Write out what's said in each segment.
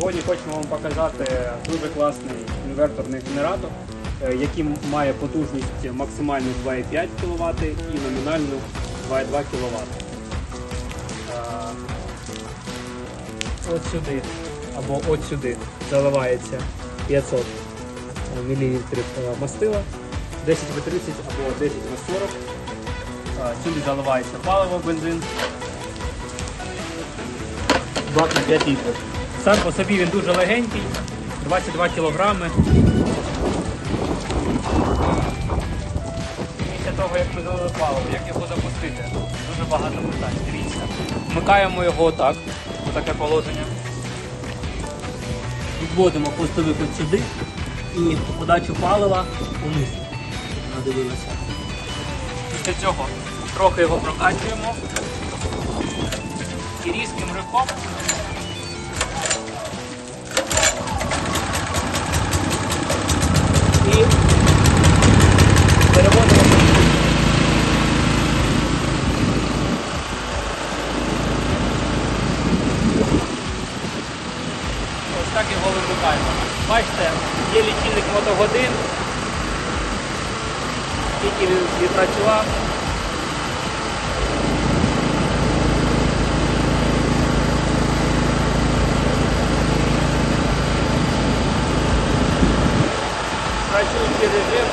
Сьогодні хочемо вам показати дуже класний інверторний генератор, е, який має потужність максимальну 2,5 кВт і номінальну 2,2 кВт. От сюди або от сюди заливається 500 мл мастила, 10 В30 або 10 В40. Е, Сюди заливається паливо, бензин. бак на 5 літрів. Сам по собі він дуже легенький, 22 кілограми. Після того, як ми залили паливо, як його запустити? Дуже багато питань. Дивіться. Вмикаємо його отак, у таке положення. Відводимо хвостовик от сюди і подачу палива униз. Надивилися. Після цього трохи його прокачуємо і різким ривком так його вимикаємо. Бачите, є лічильник мотогодин, скільки він відпрацював. працюючий режим,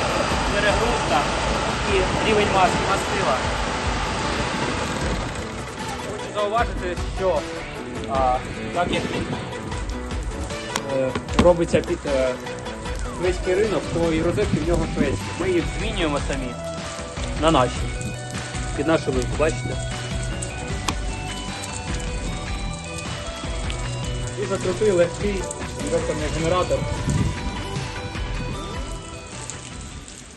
перегрузка і рівень маски мастила. Хочу зауважити, що а, так як робиться під е, шведський ринок, то і розетки в нього шведські. Ми їх змінюємо самі на наші. Під нашу вилку, бачите? І закрутили легкий інверторний генератор